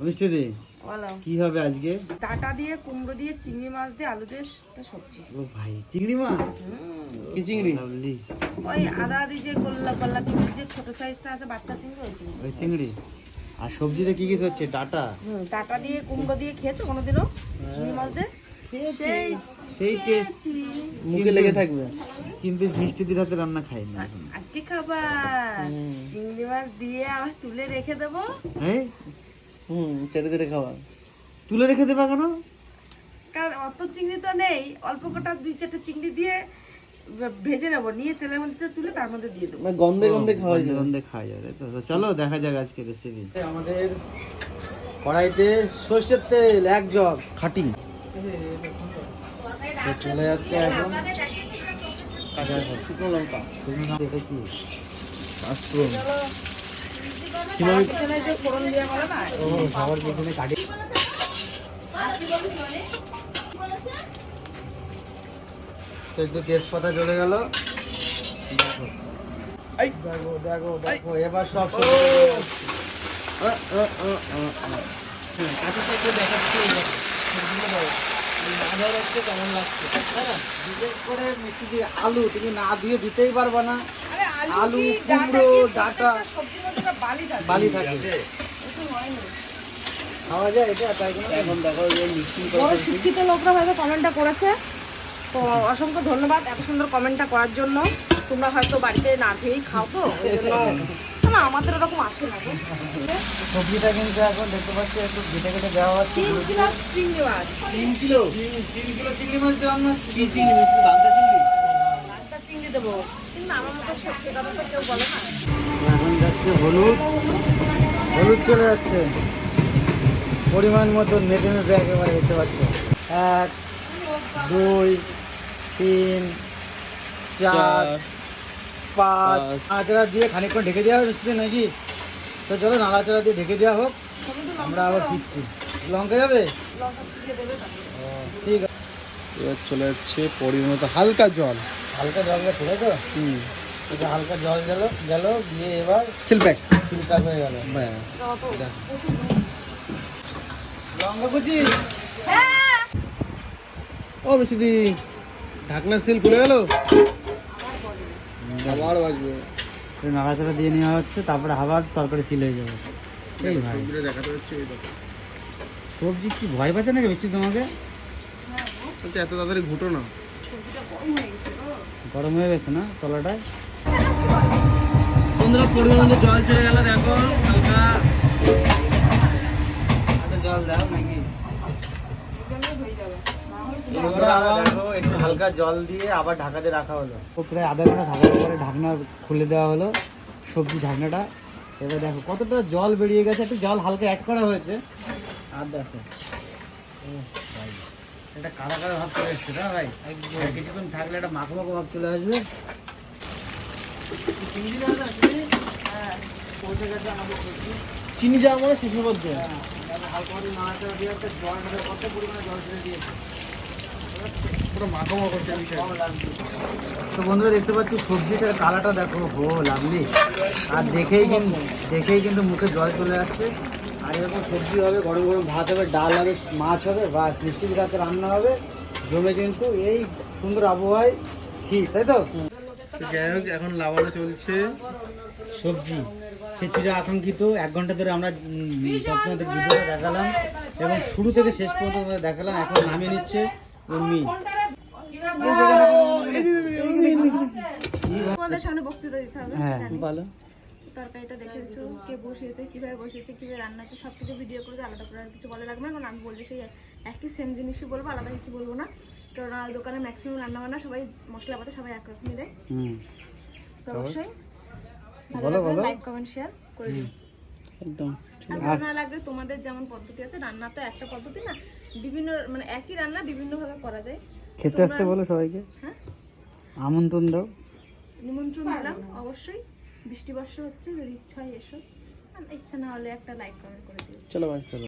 বলো। কি হবে আজকে? ডাটা দিয়ে কুমড়ো দিয়ে চিংড়ি মাছ দিয়ে আলু দিয়ে একটা সবজি। ও ভাই চিংড়ি মাছ? কি চিংড়ি? ওই আদা আদি যে গোল্লা গোল্লা চিংড়ি যে ছোট সাইজটা আছে বাচ্চা চিংড়ি ওই চিংড়ি। ওই চিংড়ি? আর সবজিতে কি কি হচ্ছে? ডাটা? হুম ডাটা দিয়ে কুমড়ো দিয়ে খেয়েছো কোনোদিনও? চিংড়ি মাছ দিয়ে? সেই সেই টেস্ট খেয়েছি। মুখে লেগে থাকবে। কিন্তু মিষ্টি দির হাতে রান্না খাই না। আজকে খাবার। চিংড়ি মাছ দিয়ে আবার তুলে রেখে দেবো। হ্যাঁ হুম ছেড়ে ছেড়ে খাওয়া। তুলে রেখে দেবা কেন? কারণ অত চিংড়ি তো নেই অল্প কটা দুই চারটে চিংড়ি দিয়ে ভেজে নেব নিয়ে তেলের মধ্যে তুলে তার মধ্যে দিয়ে দেবো। মানে গন্ধে গন্ধে খাওয়া যায়। গন্ধে খাওয়া যাবে তো। চলো দেখা যাক আজকে রেসিপি আমাদের কড়াইতে সর্ষের তেল এক জগ খাটি। চলে যাচ্ছে এখন শুকনো লঙ্কা তুমি না এটা কি মাশরুম। তো একটু তেজপাতা চলে গেল। দেখো। দেখো দেখো এবার সব একটু দেখাচ্ছি কেমন লাগছে? হ্যাঁ। বিশেষ করে মিষ্টি আলু তুমি না দিয়ে দিতেই পারবা না। আলু, কুমড়ো, ডাঁটা ডাঁটা। কি, প্রত্যেকটা সবজির মধ্যে একটা বালি থাকে? বালি থাকে। একটু হয়নি। খাওয়া যায় এটা তাই এখন দেখো শিক্ষিত লোকরা হয়তো কমেন্টটা করেছে। তো অসংখ্য ধন্যবাদ এত সুন্দর কমেন্টটা করার জন্য। তোমরা হয়তো বাড়িতে না খেয়েই খাও তো ওই জন্য না আমাদের ওরকম আসে না সবজিটা কিন্তু এখন দেখতে পাচ্ছি একটু কেটে কেটে দেওয়া হচ্ছে। তিন কিলো চিংড়ি মাছ। তিন কিলো? তিন কিলো চিংড়ি মাছ দিলাম না কি চিংড়ি মিষ্টি বাংলা চিংড়ি? চিংড়ি দেবো। কিন্তু আমার মতো সত্যি কথা তো কেউ বলে না। এখন যাচ্ছে হলুদ। হলুদ চলে যাচ্ছে। পরিমাণ মতো মেপে মেপে একেবারে দেখতে পাচ্ছ। এক দুই তিন চার, পাঁচ। পাঁচ। নাড়াচাড়া দিয়ে খানিকক্ষণ ঢেকে দেওয়া হবে মিষ্টি নাকি? তো চলো নাড়াচাড়া দিয়ে ঢেকে দেওয়া হোক। আমরা আবার ফিরছি। লঙ্কা যাবে? ঠিক আছে। এবার চলে যাচ্ছে পরিমাণ মতো হালকা জল। হালকা জল গেছে তাই তো? হুম। এটা হালকা জল গেল গেল দিয়ে এবার সিলপ্যাক ফিল্টার হয়ে গেল। ব্যাস। লঙ্কা কুচি? ও বেশি দি। ঢাকনা সিল খুলে গেল? আবার বাজবে। নাড়াচাড়া দিয়ে নেওয়া হচ্ছে তারপরে আবার তরকারি সিল হয়ে যাবে। এই ভাই। দেখাতে হচ্ছে ওই সবজি কি ভয় পাচ্ছে নাকি বেশি তোমাকে? বলছে এত তাড়াতাড়ি ঘুটো না। গরম হয়ে গেছে গো। গরম হয়ে গেছে না তলাটায়? বন্ধুরা পরিমাণ জল চলে গেল দেখো হালকা আচ্ছা, জল দাও নাকি জলদি হয়ে যাবে না হলে পুরো বন্ধুরা, আবার দেখো, একটু হালকা জল দিয়ে আবার ঢাকাতে রাখা হলো। ও প্রায় আধা ঘণ্টা থাকার পরে ঢাকনা খুলে দেওয়া হলো সবজি ঢাকনাটা। এবার দেখো কতটা জল বেরিয়ে গেছে একটু জল হালকা অ্যাড করা হয়েছে। আর দেখো ভাই এটা কাদা কাদা ভাব চলে এসছে না ভাই? কিছুক্ষণ থাকলে একটা মাখো মাখো ভাব চলে আসবে? হ্যাঁ, পৌঁছে গেছে আমাদের চিনি যা মানে শুকনো পদ্মে হ্যাঁ, হালকা দিয়ে জল কত পরিমাণে জল ছেড়ে দিয়েছে। তো বন্ধুরা, দেখতে পাচ্ছি সবজিটার কালারটা দেখো, হো, লাভলি। আর দেখেই কিন্তু দেখেই কিন্তু মুখে জল চলে আসছে। আর এরকম সবজি হবে, গরম গরম ভাত হবে, ডাল হবে, মাছ হবে, বা মিষ্টি রাতে রান্না হবে, জমে কিন্তু এই সুন্দর আবহাওয়ায় ক্ষীর, তাই তো? যাই হোক, এখন লাভানো চলছে সবজি। সে চিরা আকাঙ্ক্ষিত, এক ঘণ্টা ধরে আমরা তৎক্ষণাৎ ভিডিওটা দেখালাম। এবং শুরু থেকে শেষ পর্যন্ত দেখালাম, এখন নামিয়ে নিচ্ছে। উর্মি তোমাদের সামনে বক্তৃতা দিতে হবে হ্যাঁ। তরকারিটা দেখে দিচ্ছ কে বসিয়েছে কীভাবে বসিয়েছে কীভাবে রান্না হচ্ছে সব কিছু ভিডিও করে আলাদা করে আর কিছু বলা লাগবে না কারণ আমি বলব সেই একই সেম জিনিসই বলব আলাদা কিছু বলব না। কারণ দোকানে ম্যাক্সিমাম রান্না বান্না সবাই মশলাপাতি সবাই একরকমই দেয়। হুম। তো অবশ্যই। লাইক কমেন্ট শেয়ার করে দিন একদম আর ভালো না লাগলে তোমাদের যেমন পদ্ধতি আছে রান্না তো একটা পদ্ধতি না বিভিন্ন মানে একই রান্না বিভিন্ন ভাবে করা যায়। খেতে আসতে বলো সবাইকে। হ্যাঁ? আমন্ত্রণ দাও। নিমন্ত্রণ দিলাম অবশ্যই। বৃষ্টি বর্ষা হচ্ছে যদি ইচ্ছা হয় এসো। আর ইচ্ছা না হলে একটা লাইক কমেন্ট করে দিও। চলো ভাই চলো।